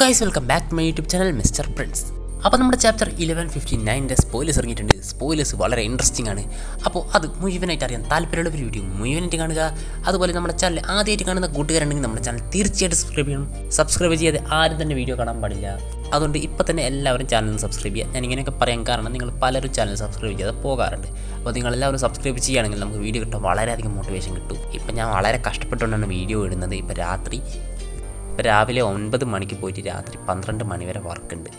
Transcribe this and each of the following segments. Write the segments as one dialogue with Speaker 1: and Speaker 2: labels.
Speaker 1: Guys welcome back to my YouTube channel mister prince അപ്പോൾ നമ്മുടെ chapter eleven fifty നയന്റെ spoilers ഇറങ്ങിയിട്ടുണ്ട്. Spoilers വളരെ ഇൻട്രസ്റ്റിംഗ് ആണ്. അപ്പോൾ അത് മുഴുവനായിട്ട് അറിയാൻ താല്പര്യമുള്ള ഒരു വീഡിയോ മുഴുവനായിട്ട് കാണുക. അതുപോലെ നമ്മുടെ ചാനൽ ആദ്യമായിട്ട് കാണുന്ന കൂട്ടുകാരുണ്ടെങ്കിൽ നമ്മുടെ ചാനൽ തീർച്ചയായിട്ടും സബ്സ്ക്രൈബ് ചെയ്യണം. സബ്സ്ക്രൈബ് ചെയ്യാതെ ആരും തന്നെ വീഡിയോ കാണാൻ പാടില്ല. അതുകൊണ്ട് ഇപ്പോൾ തന്നെ എല്ലാവരും ചാനൽ സബ്സ്ക്രൈബ് ചെയ്യുക. ഞാൻ ഇങ്ങനെയൊക്കെ പറയാൻ കാരണം നിങ്ങൾ പലരും ചാനൽ സബ്സ്ക്രൈബ് ചെയ്യാതെ പോകാറുണ്ട്. അപ്പോൾ നിങ്ങൾ എല്ലാവരും സബ്സ്ക്രൈബ് ചെയ്യുകയാണെങ്കിൽ നമുക്ക് വീഡിയോ കിട്ടാൻ വളരെയധികം മോട്ടിവേഷൻ കിട്ടും. ഇപ്പം ഞാൻ വളരെ കഷ്ടപ്പെട്ടുകൊണ്ടാണ് വീഡിയോ ഇടുന്നത്. ഇപ്പോൾ രാത്രി ഇപ്പം രാവിലെ ഒൻപത് മണിക്ക് പോയിട്ട് രാത്രി പന്ത്രണ്ട് മണി വരെ വർക്കുണ്ട്.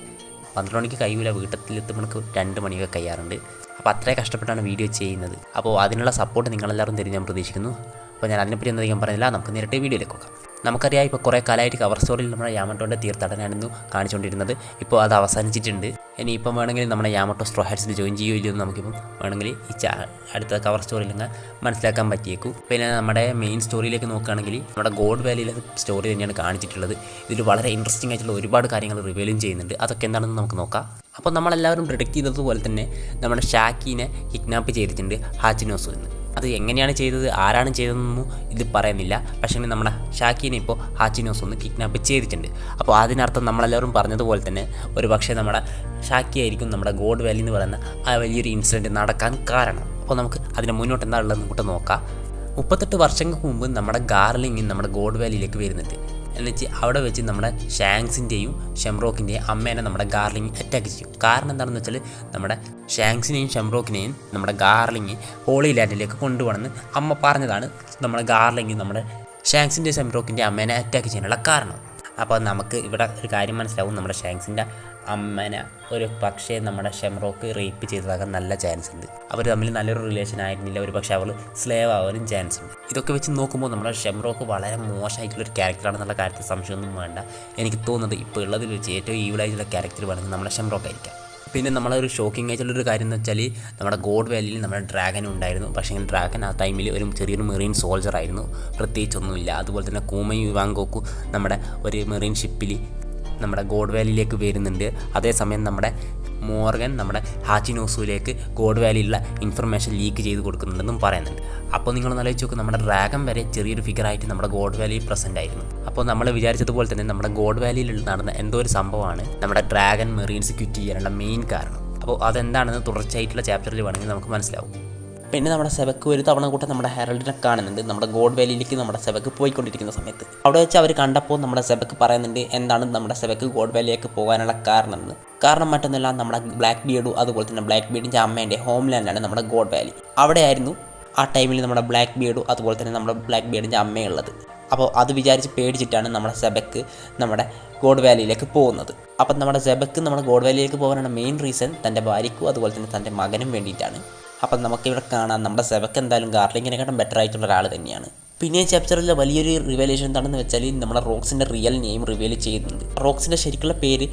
Speaker 1: പന്ത്രണ്ട് മണിക്ക് കഴിയില്ല വീട്ടിലെത്തുമ്പോൾ രണ്ട് മണിയൊക്കെ കഴിയാറുണ്ട്. അപ്പോൾ അത്രയും കഷ്ടപ്പെട്ടാണ് വീഡിയോ ചെയ്യുന്നത്. അപ്പോൾ അതിനുള്ള സപ്പോർട്ട് നിങ്ങളെല്ലാവരും തരും ഞാൻ പ്രതീക്ഷിക്കുന്നു. അപ്പോൾ ഞാൻ അതിനെപ്പറ്റി ഒന്നും അധികം പറയുന്നില്ല നമുക്ക് നേരിട്ട് വീഡിയോയിലേക്ക് നോക്കാം. നമുക്കറിയാം ഇപ്പോൾ കുറേ കാലമായിട്ട് കവർ സ്റ്റോറിയിൽ നമ്മുടെ യാമട്ടോന്റെ തീർത്ഥാടനമായിരുന്നു കാണിച്ചുകൊണ്ടിരുന്നത്. ഇപ്പോൾ അത് അവസാനിച്ചിട്ടുണ്ട്. ഇനി ഇപ്പം വേണമെങ്കിൽ നമ്മുടെ യാമട്ടോ സ്ട്രോ ഹാറ്റ്സിൽ ജോയിൻ ചെയ്യുമല്ലോ എന്ന് നമുക്കിപ്പം വേണമെങ്കിൽ ഈ അടുത്ത കവർ സ്റ്റോറിൽ നിന്ന് മനസ്സിലാക്കാൻ പറ്റിയേക്കും. പിന്നെ നമ്മുടെ മെയിൻ സ്റ്റോറിയിലേക്ക് നോക്കുകയാണെങ്കിൽ നമ്മുടെ ഗോഡ് വാലിയിലെ സ്റ്റോറി തന്നെയാണ് കാണിച്ചിട്ടുള്ളത്. ഇതിൽ വളരെ ഇൻട്രസ്റ്റിംഗ് ആയിട്ടുള്ള ഒരുപാട് കാര്യങ്ങൾ റിവീലും ചെയ്യുന്നുണ്ട്. അതൊക്കെ എന്താണെന്ന് നമുക്ക് നോക്കാം. അപ്പോൾ നമ്മളെല്ലാവരും പ്രിഡിക്റ്റ് ചെയ്തതുപോലെ തന്നെ നമ്മുടെ ഷാക്കിനെ കിഡ്നാപ്പ് ചെയ്തിട്ടുണ്ട് ഹാച്ചിനോസു എന്ന്. അത് എങ്ങനെയാണ് ചെയ്തത് ആരാണ് ചെയ്തതെന്നൊന്നും ഇത് പറയുന്നില്ല. പക്ഷേ നമ്മുടെ ഷാക്കിനെ ഇപ്പോൾ ഹാച്ചിനോസ് ഒന്ന് കിഡ്നാപ്പ് ചെയ്തിട്ടുണ്ട്. അപ്പോൾ അതിനർത്ഥം നമ്മളെല്ലാവരും പറഞ്ഞതുപോലെ തന്നെ ഒരു പക്ഷേ നമ്മുടെ ഷാക്കി ആയിരിക്കും നമ്മുടെ ഗോഡ് വാലി എന്ന് പറയുന്ന ആ വലിയൊരു ഇൻസിഡന്റ് നടക്കാൻ കാരണം. അപ്പോൾ നമുക്ക് അതിന് മുന്നോട്ട് എന്താ ഉള്ളതെന്ന് കൂട്ട് നോക്കാം. മുപ്പത്തെട്ട് വർഷങ്ങൾക്ക് മുമ്പ് നമ്മുടെ ഗാർലിംഗ് നമ്മുടെ ഗോഡ് വാലിയിലേക്ക് വരുന്നുണ്ട്. എന്നുവെച്ച് അവിടെ വെച്ച് നമ്മുടെ ഷാങ്സിന്റെയും ഷെംറോക്കിന്റെയും അമ്മേനെ നമ്മുടെ ഗാർലിംഗ് അറ്റാക്ക് ചെയ്യും. കാരണം എന്താണെന്ന് വെച്ചാൽ നമ്മുടെ ഷാങ്സിനെയും ഷെംറോക്കിനെയും നമ്മുടെ ഗാർലിംഗ് ഹോളി ലാൻഡിലേക്ക് കൊണ്ടുപോകണമെന്ന് അമ്മ പറഞ്ഞതാണ് നമ്മുടെ ഗാർലിംഗ് നമ്മുടെ ഷാങ്സിന്റെ ഷെംറോക്കിന്റെ അമ്മേനെ അറ്റാക്ക് ചെയ്യാനുള്ള കാരണം. അപ്പോൾ നമുക്ക് ഇവിടെ ഒരു കാര്യം മനസ്സിലാവും. നമ്മുടെ ഷാങ്സിന്റെ അമ്മനെ ഒരു പക്ഷേ നമ്മുടെ ഷെംറോക്ക് റേപ്പ് ചെയ്തതാകാൻ നല്ല ചാൻസ് ഉണ്ട്. അവർ തമ്മിൽ നല്ലൊരു റിലേഷൻ ആയിരുന്നില്ല. ഒരു പക്ഷേ അവൾ സ്ലേവ് ആവാനും ചാൻസ് ഉണ്ട്. ഇതൊക്കെ വെച്ച് നോക്കുമ്പോൾ നമ്മുടെ ഷെംറോക്ക് വളരെ മോശമായിട്ടുള്ളൊരു ക്യാരക്ടറാണെന്നുള്ള കാര്യത്തിൽ സംശയമൊന്നും വേണ്ട. എനിക്ക് തോന്നുന്നത് ഇപ്പോൾ ഉള്ളതിൽ വെച്ച് ഏറ്റവും ഈവിളായിട്ടുള്ള ക്യാരക്ടർ വേണമെങ്കിൽ നമ്മുടെ ഷെംറോക്ക് ആയിരിക്കാം. പിന്നെ നമ്മളൊരു ഷോക്കിംഗ് ആയിട്ടുള്ളൊരു കാര്യം എന്ന് വെച്ചാൽ നമ്മുടെ ഗോഡ് വാലിയിൽ നമ്മുടെ ഡ്രാഗൻ ഉണ്ടായിരുന്നു. പക്ഷേ ഡ്രാഗൻ ആ ടൈമിൽ ഒരു ചെറിയൊരു മെറീൻ സോൾജർ ആയിരുന്നു. പ്രത്യേകിച്ചൊന്നുമില്ല അതുപോലെ തന്നെ കൂമയും വാങ്കോക്കു നമ്മുടെ ഒരു മെറീൻ ഷിപ്പിൽ നമ്മുടെ ഗോഡ് വാലിയിലേക്ക് വരുന്നുണ്ട്. അതേസമയം നമ്മുടെ മോർഗൻ നമ്മുടെ ഹാച്ചിനോസുവിലേക്ക് ഗോഡ് വാലിയിലുള്ള ഇൻഫർമേഷൻ ലീക്ക് ചെയ്ത് കൊടുക്കുന്നുണ്ടെന്നും പറയുന്നുണ്ട്. അപ്പോൾ നിങ്ങൾ ആലോചിച്ച് നോക്കും നമ്മുടെ ഡ്രാഗൺ വരെ ചെറിയൊരു ഫിഗർ ആയിട്ട് നമ്മുടെ ഗോഡ് വാലിയിൽ പ്രസന്റ് ആയിരുന്നു. അപ്പോൾ നമ്മൾ വിചാരിച്ചതുപോലെ തന്നെ നമ്മുടെ ഗോഡ് വാലിയിൽ നടന്ന എന്തോ ഒരു സംഭവമാണ് നമ്മുടെ ഡ്രാഗൺ മെറീൻസ് ക്വിറ്റ് ചെയ്യാനുള്ള മെയിൻ കാരണം. അപ്പോൾ അതെന്താണെന്ന് തുടർച്ചയായിട്ടുള്ള ചാപ്റ്ററിൽ വേണമെങ്കിൽ നമുക്ക് മനസ്സിലാവും. പിന്നെ നമ്മുടെ സെവക്ക് ഒരു തവണ കൂട്ടം നമ്മുടെ ഹെറൽഡിനെ കാണുന്നുണ്ട്. നമ്മുടെ ഗോഡ് വാലിയിലേക്ക് നമ്മുടെ സെവക്ക് പോയിക്കൊണ്ടിരിക്കുന്ന സമയത്ത്. അവിടെ വെച്ച് അവർ കണ്ടപ്പോൾ നമ്മുടെ സെവക്ക് പറയുന്നുണ്ട് എന്താണ് നമ്മുടെ സെവക്ക് ഗോഡ് വാലിയിലേക്ക് പോകാനുള്ള കാരണം എന്ന്? കാരണം മറ്റൊന്നല്ല നമ്മുടെ ബ്ലാക്ക് ബിയർഡും അതുപോലെ തന്നെ ബ്ലാക്ക് ബിയർഡിന്റെ അമ്മേന്റെ ഹോം ലാൻഡാണ് നമ്മുടെ ഗോഡ് വാലി. അവിടെയായിരുന്നു ആ ടൈമിൽ നമ്മുടെ ബ്ലാക്ക് ബിയർഡും അതുപോലെ തന്നെ നമ്മുടെ ബ്ലാക്ക് ബിയർഡിന്റെ അമ്മയുള്ളത് അപ്പോൾ അത് വിചാരിച്ച് പേടിച്ചിട്ടാണ് നമ്മുടെ സെബക്ക് നമ്മുടെ ഗോഡ് വാലിയിലേക്ക് പോകുന്നത്. അപ്പം നമ്മുടെ സെബക്ക് നമ്മുടെ ഗോഡ് വാലിയിലേക്ക് പോകാനുള്ള മെയിൻ റീസൺ തന്റെ ഭാര്യയ്ക്കും അതുപോലെ തന്നെ തന്റെ മകനും വേണ്ടിയിട്ടാണ്. അപ്പം നമുക്കിവിടെ കാണാം നമ്മുടെ സെവക്ക് എന്തായാലും ഗാർലിങ്ങിനെക്കാട്ടും ബെറ്റർ ആയിട്ടുള്ള ഒരാൾ തന്നെയാണ്. പിന്നെ ഈ ചാപ്റ്ററിലെ വലിയൊരു റിവലേഷൻ എന്താണെന്ന് വെച്ചാൽ നമ്മുടെ റോക്സിന്റെ റിയൽ നെയിം റിവീൽ ചെയ്യുന്നുണ്ട്. റോക്സിന്റെ ശരിക്കുള്ള പേര്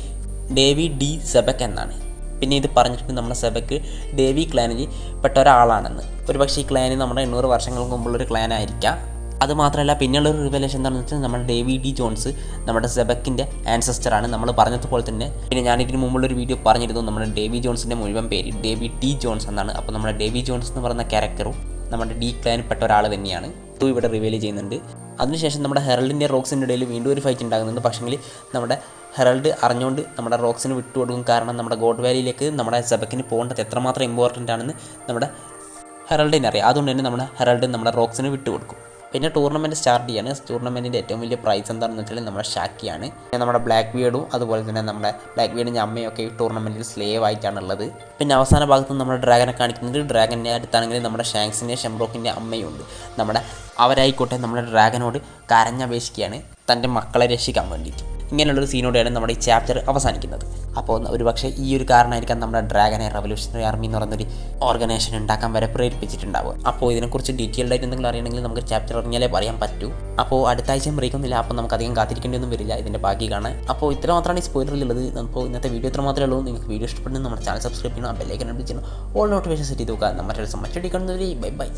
Speaker 1: ഡേവി ഡി സെബക് എന്നാണ്. പിന്നെ ഇത് പറഞ്ഞിട്ട് നമ്മുടെ സെബക്ക് ഡേവി ക്ലാനിൽ പെട്ട ഒരാളാണെന്ന്. ഒരുപക്ഷെ ഈ ക്ലാന് നമ്മുടെ എണ്ണൂറ് വർഷങ്ങൾക്ക് മുമ്പുള്ളൊരു ക്ലാൻ ആയിരിക്കാം അത് മാത്രമല്ല പിന്നെയുള്ള ഒരു റിവലേഷൻ എന്താണെന്ന് വെച്ചാൽ നമ്മുടെ ഡേവി ഡി ജോൺസ് നമ്മുടെ സെബക്കിന്റെ ആൻസസ്റ്ററാണ് നമ്മൾ പറഞ്ഞതുപോലെ തന്നെ പിന്നെ ഞാൻ ഇതിന് മുമ്പുള്ള ഒരു വീഡിയോ പറഞ്ഞിരുന്നു നമ്മുടെ ഡേവി ജോൺസിന്റെ മുഴുവൻ പേര് ഡേവി ടി ജോൺസ് എന്നാണ്. അപ്പോൾ നമ്മുടെ ഡേവി ജോൺസ് എന്ന് പറയുന്ന ക്യാരക്ടറും നമ്മുടെ ഡി ക്ലാനിൽപ്പെട്ട ഒരാൾ തന്നെയാണ്. അതും ഇവിടെ റിവീൽ ചെയ്യുന്നുണ്ട്. അതിനുശേഷം നമ്മുടെ ഹെറൽഡിന്റെ റോക്സിന്റെ ഇടയിൽ വീണ്ടും ഒരു ഫൈറ്റ് ഉണ്ടാകുന്നുണ്ട്. പക്ഷേങ്കിൽ നമ്മുടെ ഹെറൽഡ് അറിഞ്ഞുകൊണ്ട് നമ്മുടെ റോക്സിന് വിട്ടുകൊടുക്കും. കാരണം നമ്മുടെ ഗോഡ് വാലിയിലേക്ക് നമ്മുടെ സെബക്കിന് പോകേണ്ടത് എത്രമാത്രം ഇമ്പോർട്ടന്റ് ആണെന്ന് നമ്മുടെ ഹെറൽഡിനെ അറിയാം. അതുകൊണ്ട് തന്നെ നമ്മുടെ ഹെറൽഡ് നമ്മുടെ റോക്സിന് വിട്ടുകൊടുക്കും. പിന്നെ ടൂർണമെന്റ് സ്റ്റാർട്ട് ചെയ്യാണ്. ടൂർണമെന്റിന്റെ ഏറ്റവും വലിയ പ്രൈസ് എന്താണെന്ന് വെച്ചാൽ നമ്മുടെ ഷാക്കിയാണ്. പിന്നെ നമ്മുടെ ബ്ലാക്ക് ബിയർഡും അതുപോലെ തന്നെ നമ്മുടെ ബ്ലാക്ക് ബിയർഡിന്റെ അമ്മയൊക്കെ ഈ ടൂർണമെന്റിൽ സ്ലേവ് ആയിട്ടാണ് ഉള്ളത് പിന്നെ അവസാന ഭാഗത്ത് നമ്മുടെ ഡ്രാഗനെ കാണിക്കുന്നത്. ഡ്രാഗന്റെ അടുത്താണെങ്കിൽ നമ്മുടെ ഷാങ്സിന്റെ ഷെംറോക്കിന്റെ അമ്മയുണ്ട് നമ്മുടെ അവരായിക്കോട്ടെ നമ്മുടെ ഡ്രാഗനോട് കരഞ്ഞപേക്ഷിക്കുകയാണ്. തന്റെ മക്കളെ രക്ഷിക്കാൻ വേണ്ടിയിട്ട്. ഇങ്ങനെയുള്ളൊരു സീനോടെയാണ് നമ്മുടെ ഈ ചാപ്റ്റർ അവസാനിക്കുന്നത്. അപ്പോൾ ഒരുപക്ഷെ ഈ ഒരു കാരണമായിരിക്കാം നമ്മുടെ ഡ്രാഗനെ റവല്യൂഷണറി ആർമി എന്ന് പറയുന്നൊരു ഓർഗനൈസേഷൻ ഉണ്ടാക്കാൻ വരെ പ്രേരിപ്പിച്ചിട്ടുണ്ടാവുക. അപ്പോൾ ഇതിനെക്കുറിച്ച് ഡീറ്റെയിൽഡ് ആയിട്ട് എന്തെങ്കിലും അറിയണമെങ്കിൽ നമുക്ക് ചാപ്റ്റർ അറിഞ്ഞാലേ പറയാൻ പറ്റൂ. അപ്പോൾ അടുത്ത ആഴ്ച ബ്രേക്ക് ഒന്നുമില്ല. അപ്പോൾ നമുക്ക് അധികം കാത്തിരിക്കേണ്ടിയൊന്നും വരില്ല. ഇതിന്റെ ബാക്കി കാണാൻ അപ്പോൾ ഇത്ര മാത്രമാണ് ഈ സ്പോയിലറിലുള്ളത് അപ്പോൾ ഇന്നത്തെ വീഡിയോ ഇത്ര മാത്രമേ ഉള്ളൂ. നിങ്ങൾക്ക് വീഡിയോ ഇഷ്ടപ്പെടുന്ന നമ്മുടെ ചാനൽ സബ്സ്ക്രൈബ് ചെയ്യണം. ബെല്ലൈക്കൻ അടിച്ച് ചെയ്യണം ഓൾ നോട്ടിഫിക്കേഷൻ സെറ്റ് ചെയ്ത് നോക്കുക മറ്റൊരു കാണുന്നവരെ ബൈ ബൈ